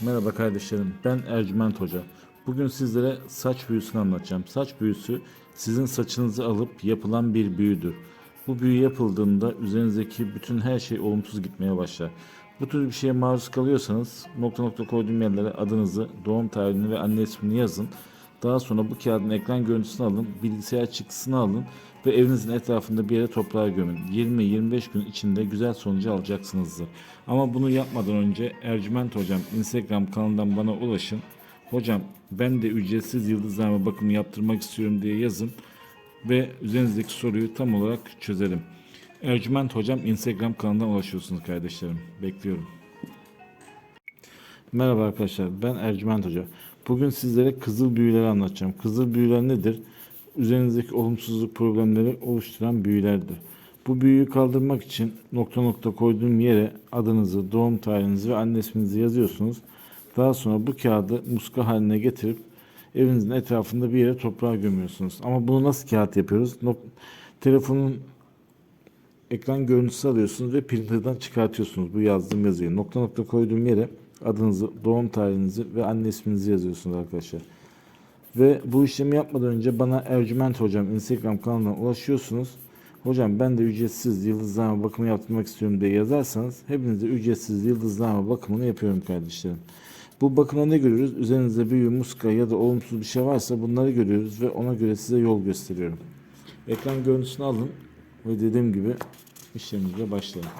Merhaba kardeşlerim, ben Ercüment Hoca. Bugün sizlere saç büyüsünü anlatacağım. Saç büyüsü sizin saçınızı alıp yapılan bir büyüdür. Bu büyü yapıldığında üzerinizdeki bütün her şey olumsuz gitmeye başlar. Bu tür bir şeye maruz kalıyorsanız nokta nokta koyduğum yerlere adınızı, doğum tarihini ve anne ismini yazın. Daha sonra bu kağıdın ekran görüntüsünü alın, bilgisayar çıktısını alın ve evinizin etrafında bir yere toprağa gömün. 20-25 gün içinde güzel sonucu alacaksınızdır. Ama bunu yapmadan önce Ercüment Hocam Instagram kanalından bana ulaşın. Hocam ben de ücretsiz yıldızlarma bakımı yaptırmak istiyorum diye yazın ve üzerinizdeki soruyu tam olarak çözelim. Ercüment Hocam Instagram kanalından ulaşıyorsunuz kardeşlerim. Bekliyorum. Merhaba arkadaşlar ben Ercüment Hoca. Bugün sizlere kızıl büyüleri anlatacağım. Kızıl büyüler nedir? Üzerinizdeki olumsuzluk problemleri oluşturan büyülerdir. Bu büyüyü kaldırmak için nokta nokta koyduğum yere adınızı, doğum tarihinizi ve anne isminizi yazıyorsunuz. Daha sonra bu kağıdı muska haline getirip evinizin etrafında bir yere toprağa gömüyorsunuz. Ama bunu nasıl kağıt yapıyoruz? Nok- telefonun ekran görüntüsü alıyorsunuz ve printer'dan çıkartıyorsunuz bu yazdığım yazıyı. Nokta nokta koyduğum yere adınızı, doğum tarihinizi ve anne isminizi yazıyorsunuz arkadaşlar. Ve bu işlemi yapmadan önce bana Ercüment Hocam Instagram kanalına ulaşıyorsunuz. Hocam ben de ücretsiz yıldızlama bakımı yaptırmak istiyorum diye yazarsanız hepinize ücretsiz yıldızlama bakımını yapıyorum kardeşlerim. Bu bakımda ne görüyoruz? Üzerinizde büyü, muska ya da olumsuz bir şey varsa bunları görüyoruz ve ona göre size yol gösteriyorum. Ekran görüntüsünü alın ve dediğim gibi işlemimize başlayalım.